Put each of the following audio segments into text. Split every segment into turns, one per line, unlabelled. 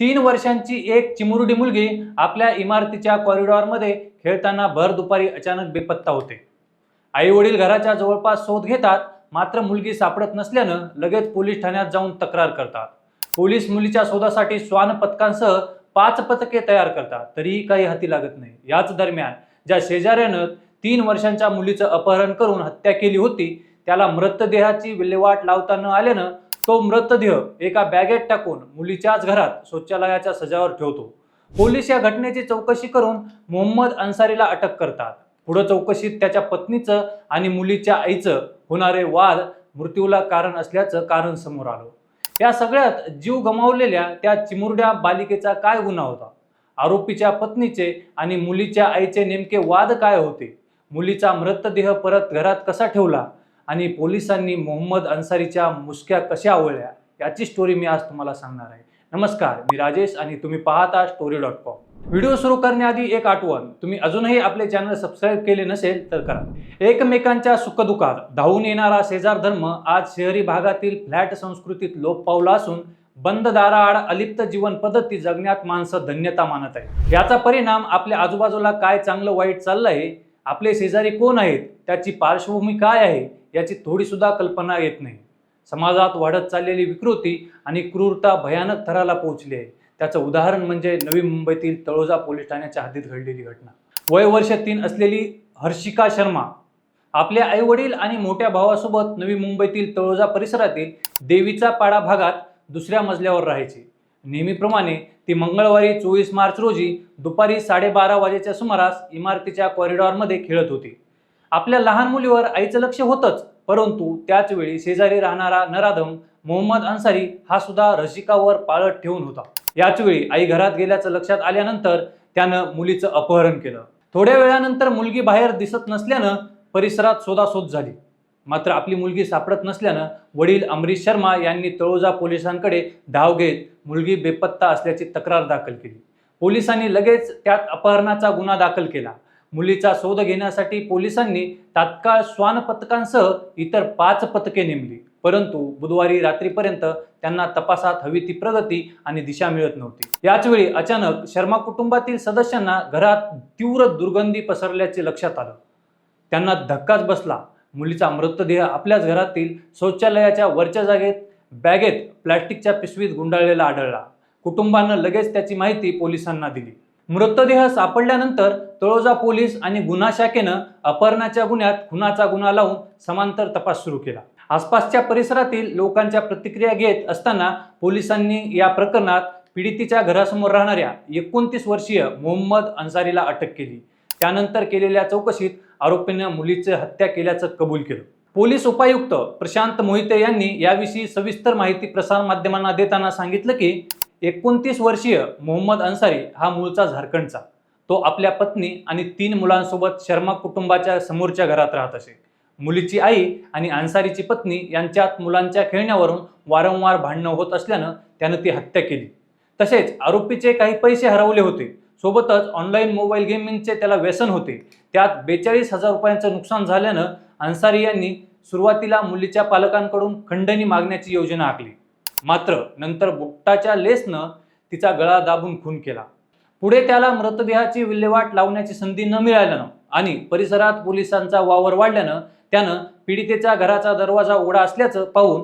तीन वर्षांची एक चिमुरडी मुलगी आपल्या इमारतीच्या कॉरिडॉरमध्ये खेळताना भर दुपारी अचानक बेपत्ता होते. आई वडील घराच्या जवळपास शोध घेतात मात्र मुलगी सापडत नसल्यानं लगेच पोलीस ठाण्यात जाऊन तक्रार करतात. पोलीस मुलीच्या शोधासाठी श्वान पथकांसह पाच पथके तयार करतात तरीही काही हाती लागत नाही. याच दरम्यान ज्या शेजाऱ्यानं तीन वर्षांच्या मुलीचं अपहरण करून हत्या केली होती त्याला मृतदेहाची विल्हेवाट लावता न आल्यानं तो मृतदेह एका बॅगेत टाकून मुलीच्याच घरात शौचालयाच्या सजावर ठेवतो. पोलीस या घटनेची चौकशी करून मोहम्मद अन्सारीला अटक करतात. पुढं चौकशीत त्याच्या पत्नीचं आणि मुलीच्या आईचं होणारे वाद मृत्यूला कारण असल्याचं कारण समोर आलं. या सगळ्यात जीव गमावलेल्या त्या चिमुरड्या बालिकेचा काय गुन्हा होता? आरोपीच्या पत्नीचे आणि मुलीच्या आईचे नेमके वाद काय होते? मुलीचा मृतदेह परत घरात कसा ठेवला? आणि पोलिसांनी मोहम्मद अन्सारीच्या मुसक्या कशा आवळल्या याची स्टोरी मी आज तुम्हाला सांगणार आहे. नमस्कार मी राजेश आणि तुम्ही पाहता स्टोरी डॉट कॉम व्हिडिओ सुरू करण्याआधी एक आठवण तुम्ही अजूनही आपले चॅनल सबस्क्राईब केले नसेल तर करा. एकमेकांच्या सुखदुःखात धावून येणारा शेजार धर्म आज शहरी भागातील फ्लॅट संस्कृतीत लोप पावला असून बंद दाराआड अलिप्त जीवन पद्धती जगण्यात माणसं धन्यता मानत आहे याचा परिणाम आपल्या आजूबाजूला काय चांगलं वाईट चाललंय आपले शेजारी कोण आहेत त्याची पार्श्वभूमी काय आहे याची थोडी सुद्धा कल्पना येत नाही. समाजात वाढत चाललेली विकृती आणि क्रूरता भयानक थराला पोहोचली आहे. त्याचं उदाहरण म्हणजे नवी मुंबईतील तळोजा पोलीस ठाण्याच्या हद्दीत घडलेली घटना. वय वर्ष तीन असलेली हर्षिका शर्मा आपले आईवडील आणि मोठ्या भावासोबत नवी मुंबईतील तळोजा परिसरातील देवीचा पाडा भागात दुसऱ्या मजल्यावर राहायची. नेहमीप्रमाणे ती मंगळवारी चोवीस मार्च रोजी दुपारी साडेबारा वाजेच्या सुमारास इमारतीच्या कॉरिडॉरमध्ये खेळत होती. आपल्या लहान मुलीवर आईचं लक्ष होतंच परंतु त्याच वेळी शेजारी राहणारा नराधम मोहम्मद अन्सारी हा सुद्धा रसिकावर पाळत ठेवून होता. याच वेळी आई घरात गेल्याचं लक्षात आल्यानंतर त्यानं मुलीचं अपहरण केलं. थोड्या वेळानंतर मुलगी बाहेर दिसत नसल्यानं परिसरात शोधाशोध झाली. मात्र आपली मुलगी सापडत नसल्यानं वडील अमरीश शर्मा यांनी तळोजा पोलिसांकडे धाव घेत मुलगी बेपत्ता असल्याची तक्रार दाखल केली. पोलिसांनी लगेच त्यात अपहरणाचा गुन्हा दाखल केला. मुलीचा शोध घेण्यासाठी पोलिसांनी तात्काळ श्वान पथकांसह इतर पाच पथके नेमली. परंतु बुधवारी रात्रीपर्यंत त्यांना तपासात हवी ती प्रगती आणि दिशा मिळत नव्हती. याचवेळी अचानक शर्मा कुटुंबातील सदस्यांना घरात तीव्र दुर्गंधी पसरल्याचे लक्षात आलं. त्यांना धक्काच बसला. मुलीचा मृतदेह आपल्याच घरातील शौचालयाच्या वरच्या जागेत बॅगेत प्लॅस्टिकच्या पिशवीत गुंडाळलेला आढळला. कुटुंबानं लगेच त्याची माहिती पोलिसांना दिली. मृतदेह सापडल्यानंतर तळोजा पोलीस आणि गुन्हा शाखेनं अपहरणाच्या गुन्ह्यात खुनाचा गुन्हा लावून समांतर तपास सुरू केला. आसपासच्या परिसरातील लोकांच्या प्रतिक्रिया घेत असताना पोलिसांनी या प्रकरणात पीडितीच्या घरासमोर राहणाऱ्या एकोणतीस वर्षीय मोहम्मद अन्सारीला अटक केली. त्यानंतर केलेल्या चौकशीत आरोपीनं मुलीची हत्या केल्याचं कबूल केलं. पोलीस उपायुक्त प्रशांत मोहिते यांनी याविषयी सविस्तर माहिती प्रसारमाध्यमांना देताना सांगितलं की एकोणतीस वर्षीय मोहम्मद अन्सारी हा मूळचा झारखंडचा. तो आपल्या पत्नी आणि तीन मुलांसोबत शर्मा कुटुंबाच्या समोरच्या घरात राहत असे. मुलीची आई आणि अन्सारीची पत्नी यांच्यात मुलांच्या खेळण्यावरून वारंवार भांडणं होत असल्यानं त्यानं ती हत्या केली. तसेच आरोपीचे काही पैसे हरवले होते. सोबतच ऑनलाईन मोबाईल गेमिंगचे त्याला व्यसन होते. त्यात बेचाळीस हजार रुपयांचं नुकसान झाल्यानं अन्सारी यांनी सुरुवातीला मुलीच्या पालकांकडून खंडणी मागण्याची योजना आखली. मात्र नंतर बुट्टाच्या लेसनं तिचा गळा दाबून खून केला. पुढे त्याला मृतदेहाची विल्हेवाट लावण्याची संधी न मिळाल्यानं आणि परिसरात पोलिसांचा वावर वाढल्यानं त्यानं पीडितेच्या घराचा दरवाजा उघडा असल्याचं पाहून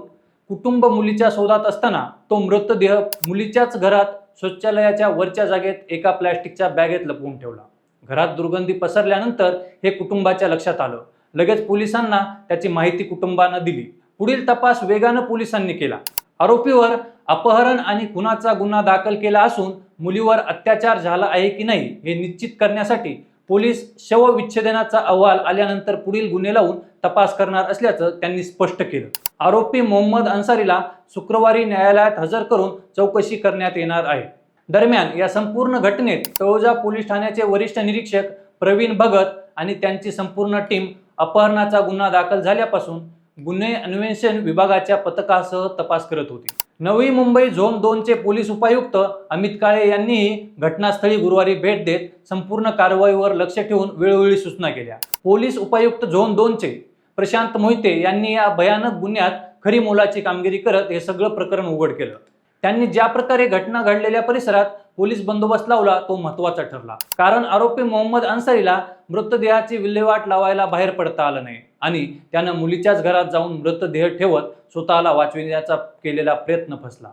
कुटुंब मुलीच्या शोधात असताना तो मृतदेह मुलीच्याच घरात शौचालयाच्या वरच्या जागेत एका प्लॅस्टिकच्या बॅगेत लपवून ठेवला. घरात दुर्गंधी पसरल्यानंतर हे कुटुंबाच्या लक्षात आलं. लगेच पोलिसांना त्याची माहिती कुटुंबानं दिली. पुढील तपास वेगानं पोलिसांनी केला. आरोपीवर अपहरण आणि खुनाचा गुन्हा दाखल केला असून मुलीवर अत्याचार झाला आहे की नाही हे निश्चित करण्यासाठी पोलीस शवविच्छेदनाचा अहवाल आल्यानंतर पुढील गुन्हे लावून तपास करणार असल्याचं त्यांनी स्पष्ट केलं. आरोपी मोहम्मद अन्सारीला शुक्रवारी न्यायालयात हजर करून चौकशी करण्यात येणार आहे. दरम्यान या संपूर्ण घटनेत तळोजा पोलीस ठाण्याचे वरिष्ठ निरीक्षक प्रवीण भगत आणि त्यांची संपूर्ण टीम अपहरणाचा गुन्हा दाखल झाल्यापासून गुन्हे अन्वेषण विभागाच्या पथकासह तपास करत होती. नवी मुंबई झोन दोनचे पोलीस उपायुक्त अमित काळे यांनीही घटनास्थळी गुरुवारी भेट देत संपूर्ण कारवाईवर लक्ष ठेवून वेळोवेळी सूचना केल्या. पोलीस उपायुक्त झोन दोनचे प्रशांत मोहिते यांनी या भयानक गुन्ह्यात खरी मोलाची कामगिरी करत हे सगळं प्रकरण उघड केलं. त्यांनी ज्या प्रकारे घटना घडलेल्या परिसरात पोलीस बंदोबस्त लावला तो महत्त्वाचा ठरला. कारण आरोपी मोहम्मद अन्सारीला मृतदेहाची विल्हेवाट लावायला बाहेर पडता आलं नाही. आणि त्यानं मुलीच्याच घरात जाऊन मृतदेह ठेवत स्वतःला वाचविण्याचा केलेला प्रयत्न फसला.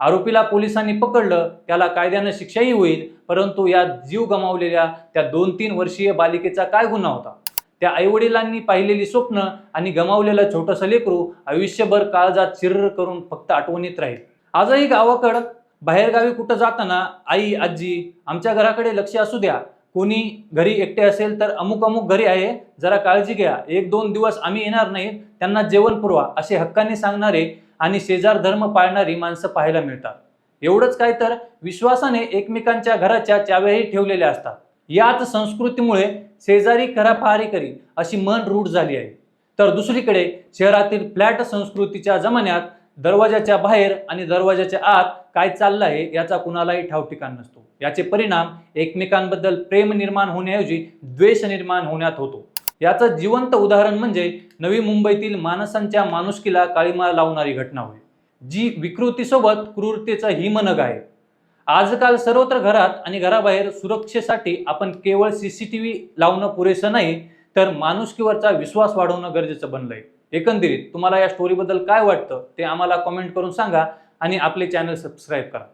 आरोपीला पोलिसांनी पकडलं त्याला कायद्यानं शिक्षाही होईल परंतु या जीव गमावलेल्या त्या दोन तीन वर्षीय बालिकेचा काय गुन्हा होता? त्या आईवडिलांनी पाहिलेली स्वप्न आणि गमावलेलं छोटंसं लेकरू आयुष्यभर काळजात चिर्र करून फक्त आठवणीत राहील. आजही गावाकडं बाहेरगावी कुठं जाताना आई आजी आमच्या घराकडे लक्ष असू द्या कोणी घरी एकटे असेल तर अमुक अमुक घरी आहे जरा काळजी घ्या. एक दोन दिवस आम्ही येणार नाही त्यांना जेवण पुरवा असे हक्काने सांगणारे आणि शेजार धर्म पाळणारी माणसं पाहायला मिळतात. एवढंच काय तर विश्वासाने एकमेकांच्या घराच्या चाव्याही ठेवलेल्या असतात. याच संस्कृतीमुळे शेजारी करा पहारी करी अशी मन रूढ झाली आहे. तर दुसरीकडे शहरातील फ्लॅट संस्कृतीच्या जमान्यात दरवाजाच्या बाहेर आणि दरवाजाच्या आत काय चाललं आहे याचा कुणालाही ठावठिकाण नसतो. याचे परिणाम एकमेकांबद्दल प्रेम निर्माण होण्याऐवजी द्वेष निर्माण होण्यात होतो. याचं जिवंत उदाहरण म्हणजे नवी मुंबईतील माणसांच्या माणुसकीला काळीमा लावणारी घटना होय जी विकृतीसोबत क्रूरतेचा हिमनग आहे. आजकाल सर्वत्र घरात आणि घराबाहेर सुरक्षेसाठी आपण केवळ सीसीटीव्ही लावणं पुरेसं नाही तर माणुसकीवरचा विश्वास वाढवणं गरजेचं बनलंय. एकंदरीत तुम्हाला या स्टोरीबद्दल काय वाटतं ते आम्हाला कमेंट करून सांगा आणि आपले चॅनल सबस्क्राईब करा.